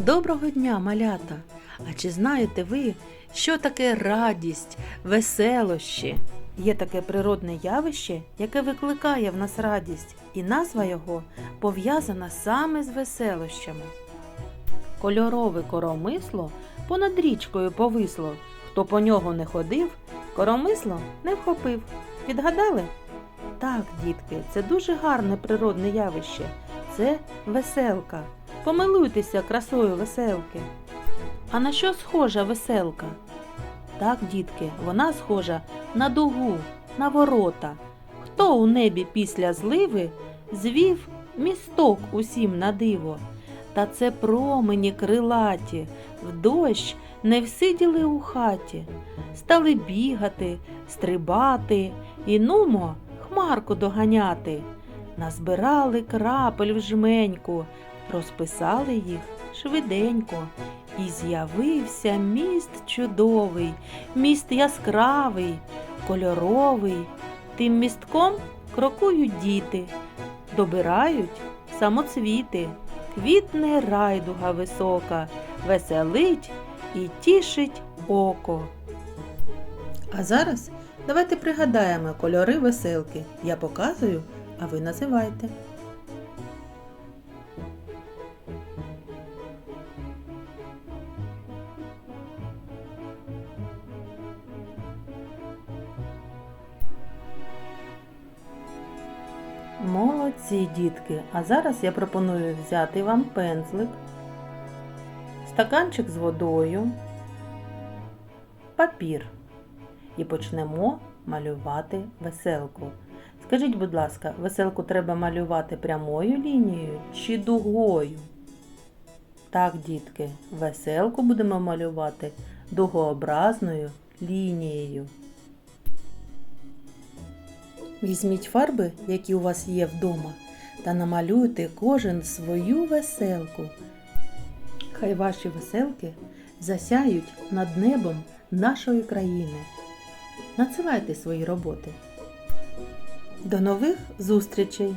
Доброго дня, малята! А чи знаєте ви, що таке радість, веселощі? Є таке природне явище, яке викликає в нас радість, і назва його пов'язана саме з веселощами. Кольорове коромисло понад річкою повисло. Хто по нього не ходив, коромисло не вхопив. Відгадали? Так, дітки, це дуже гарне природне явище. Це веселка. Помилуйтеся красою веселки. А на що схожа веселка? Так, дітки, вона схожа на дугу, на ворота. Хто у небі після зливи звів місток усім на диво? Та це промені крилаті, в дощ не всиділи у хаті, стали бігати, стрибати і нумо хмарку доганяти. Назбирали крапель в жменьку, розписали їх швиденько. І з'явився міст чудовий, міст яскравий, кольоровий. Тим містком крокують діти, добирають самоцвіти, квітне райдуга висока, веселить і тішить око. А зараз давайте пригадаємо кольори веселки. Я показую, а ви називайте. Молодці, дітки! А зараз я пропоную взяти вам пензлик, стаканчик з водою, папір і почнемо малювати веселку. Скажіть, будь ласка, веселку треба малювати прямою лінією чи дугою? Так, дітки, веселку будемо малювати дугообразною лінією. Візьміть фарби, які у вас є вдома, та намалюйте кожен свою веселку. Хай ваші веселки засяють над небом нашої країни. Надсилайте свої роботи. До нових зустрічей!